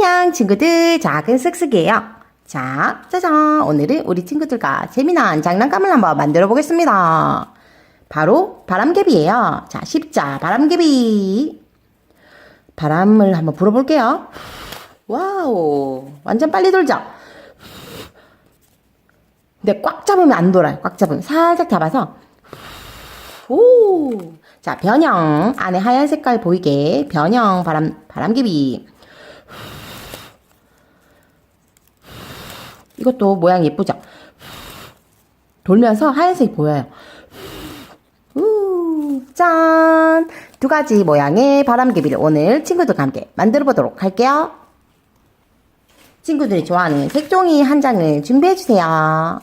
안녕 친구들. 작은 쓱쓱이에요. 자 짜잔. 오늘은 우리 친구들과 재미난 장난감을 한번 만들어 보겠습니다. 바로 바람개비예요. 자 십자 바람개비. 바람을 한번 불어볼게요. 와우 완전 빨리 돌죠? 근데 꽉 잡으면 안 돌아요. 꽉 잡으면. 살짝 잡아서. 오. 자, 변형. 안에 하얀 색깔 보이게 변형 바람 바람개비. 이것도 모양 예쁘죠? 돌면서 하얀색이 보여요. 우, 짠! 두 가지 모양의 바람개비를 오늘 친구들과 함께 만들어 보도록 할게요. 친구들이 좋아하는 색종이 한 장을 준비해 주세요.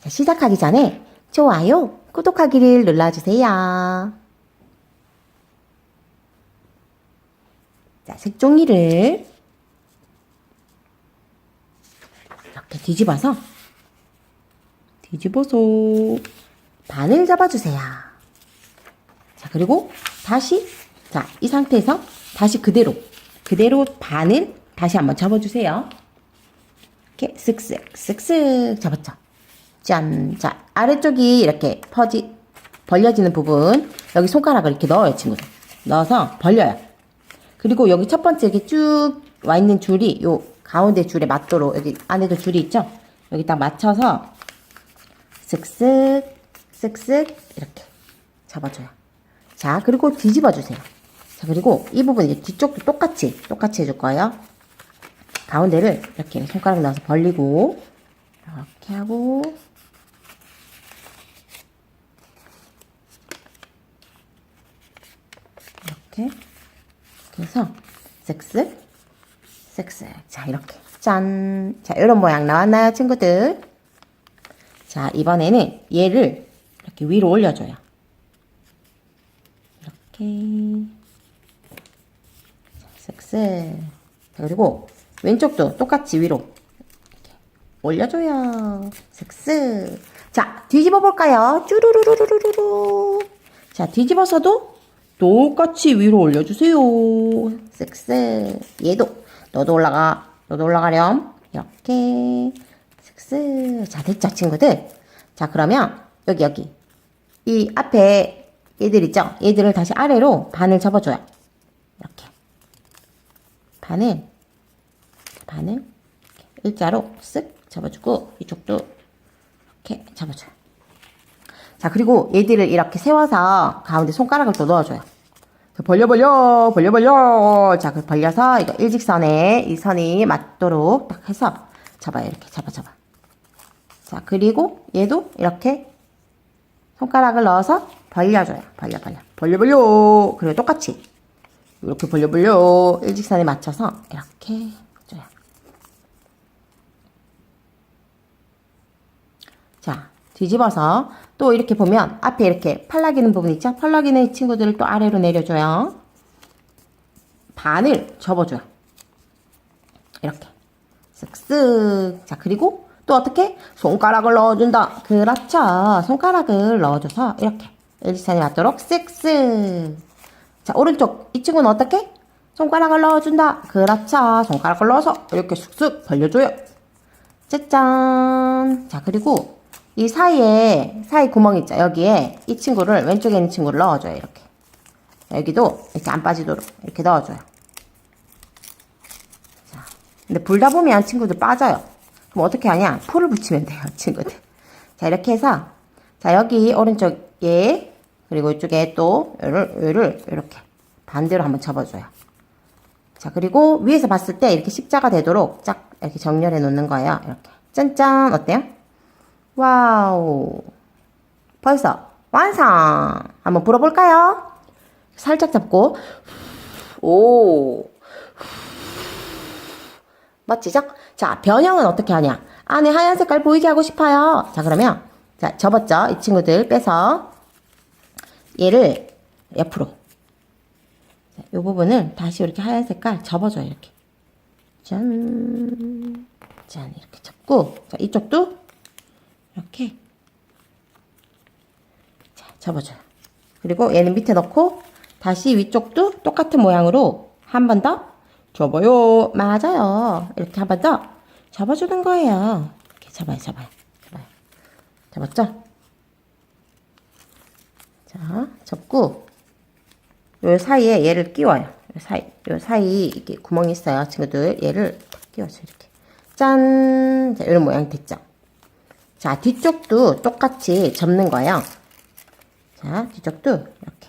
자, 시작하기 전에 좋아요, 구독하기를 눌러주세요. 자, 색종이를 이렇게 뒤집어서 뒤집어서 반을 잡아주세요. 자, 그리고 다시 자, 이 상태에서 다시 그대로 그대로 반을 다시 한번 접어주세요. 이렇게 쓱쓱 쓱쓱 잡았죠. 짠. 자, 아래쪽이 이렇게 퍼지, 벌려지는 부분, 여기 손가락을 이렇게 넣어요, 친구들. 넣어서 벌려요. 그리고 여기 첫 번째 이렇게 쭉 와 있는 줄이, 요 가운데 줄에 맞도록, 여기 안에도 줄이 있죠? 여기 딱 맞춰서, 쓱쓱, 쓱쓱, 이렇게 잡아줘요. 자, 그리고 뒤집어 주세요. 자, 그리고 이 부분 뒤쪽도 똑같이, 똑같이 해줄 거예요. 가운데를 이렇게 손가락 넣어서 벌리고, 이렇게 하고, 이렇게 그래서 쓱쓱 쓱쓱 자 이렇게. 짠 자 이런 모양 나왔나요 친구들? 자 이번에는 얘를 이렇게 위로 올려줘요. 이렇게. 자, 쓱쓱 자, 그리고 왼쪽도 똑같이 위로 올려줘요. 쓱쓱 자 뒤집어 볼까요? 쭈루루루루루루 자 뒤집어서도 똑같이 위로 올려주세요. 쓱쓱. 얘도 너도 올라가. 너도 올라가렴. 이렇게 쓱쓱. 자 됐죠 친구들. 자 그러면 여기 여기 이 앞에 얘들 있죠. 얘들을 다시 아래로 반을 접어줘요. 이렇게 반을 반을 일자로 쓱 접어주고 이쪽도 이렇게 접어줘요. 자, 그리고 얘들을 이렇게 세워서 가운데 손가락을 또 넣어줘요. 벌려, 벌려, 벌려, 벌려. 자, 그 벌려서 이거 일직선에 이 선이 맞도록 딱 해서 잡아요. 이렇게 잡아, 잡아. 자, 그리고 얘도 이렇게 손가락을 넣어서 벌려줘요. 벌려, 벌려. 벌려, 벌려. 그리고 똑같이. 이렇게 벌려, 벌려. 일직선에 맞춰서 이렇게 줘요. 자, 뒤집어서 또 이렇게 보면 앞에 이렇게 팔락이는 부분 있죠? 팔락이는 친구들을 또 아래로 내려줘요. 반을 접어줘요. 이렇게. 쓱쓱. 자, 그리고 또 어떻게? 손가락을 넣어준다. 그렇죠. 손가락을 넣어줘서 이렇게. 일직선이 맞도록 쓱쓱. 자, 오른쪽. 이 친구는 어떻게? 손가락을 넣어준다. 그렇죠. 손가락을 넣어서 이렇게 쑥쑥 벌려줘요. 짜잔. 자, 그리고 이 사이에, 사이 구멍 있죠? 여기에 이 친구를, 왼쪽에 있는 친구를 넣어줘요, 이렇게. 여기도 이렇게 안 빠지도록 이렇게 넣어줘요. 자, 근데 불다 보면 친구들 빠져요. 그럼 어떻게 하냐? 풀을 붙이면 돼요, 친구들. 자, 이렇게 해서, 자, 여기 오른쪽에, 그리고 이쪽에 또, 요를, 요를 이렇게 반대로 한번 접어줘요. 자, 그리고 위에서 봤을 때 이렇게 십자가 되도록 쫙 이렇게 정렬해 놓는 거예요. 이렇게. 짠짠. 어때요? 와우. 벌써 완성. 한번 불어볼까요? 살짝 잡고. 오. 멋지죠? 자, 변형은 어떻게 하냐? 안에 하얀 색깔 보이게 하고 싶어요. 자, 그러면, 자, 접었죠? 이 친구들 빼서, 얘를 옆으로. 자, 이 부분을 다시 이렇게 하얀 색깔 접어줘요, 이렇게. 짠. 짠, 이렇게 접고, 자, 이쪽도 이렇게 자 접어줘요. 그리고 얘는 밑에 넣고 다시 위쪽도 똑같은 모양으로 한 번 더 접어요. 맞아요. 이렇게 한 번 더 접어주는 거예요. 이렇게 잡아요, 잡아요, 잡아요. 잡았죠? 자, 접고 요 사이에 얘를 끼워요. 요 사이, 요 사이 이렇게 구멍이 있어요, 친구들. 얘를 탁 끼워서 이렇게 짠, 자, 이런 모양 됐죠? 자, 뒤쪽도 똑같이 접는 거예요. 자, 뒤쪽도 이렇게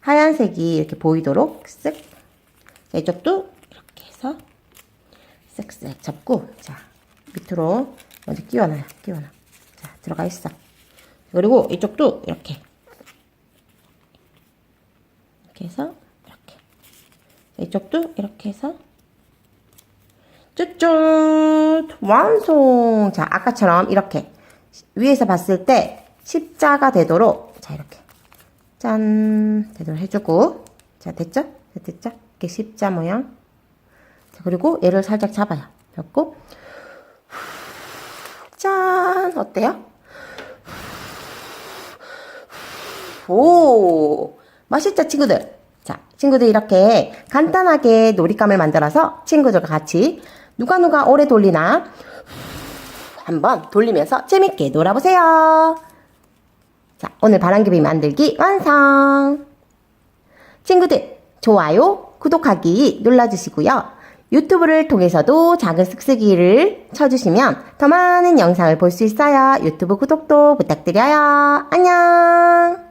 하얀색이 이렇게 보이도록 쓱. 자, 이쪽도 이렇게 해서 쓱쓱 접고 자, 밑으로 먼저 끼워놔요. 끼워놔. 자, 들어가 있어. 그리고 이쪽도 이렇게 이렇게 해서 이렇게 자, 이쪽도 이렇게 해서 쭈쭈 완성 자 아까처럼 이렇게 위에서 봤을 때 십자가 되도록 자 이렇게. 짠. 되도록 해주고. 자 됐죠? 자, 됐죠? 이렇게 십자 모양. 자 그리고 얘를 살짝 잡아요. 잡고. 짠. 어때요? 오. 맛있죠 친구들? 자 친구들 이렇게 간단하게 놀잇감을 만들어서 친구들과 같이 누가 누가 오래 돌리나 한번 돌리면서 재밌게 놀아보세요. 자 오늘 바람개비 만들기 완성. 친구들 좋아요 구독하기 눌러주시고요. 유튜브를 통해서도 작은 쓱쓱이를 쳐주시면 더 많은 영상을 볼 수 있어요. 유튜브 구독도 부탁드려요. 안녕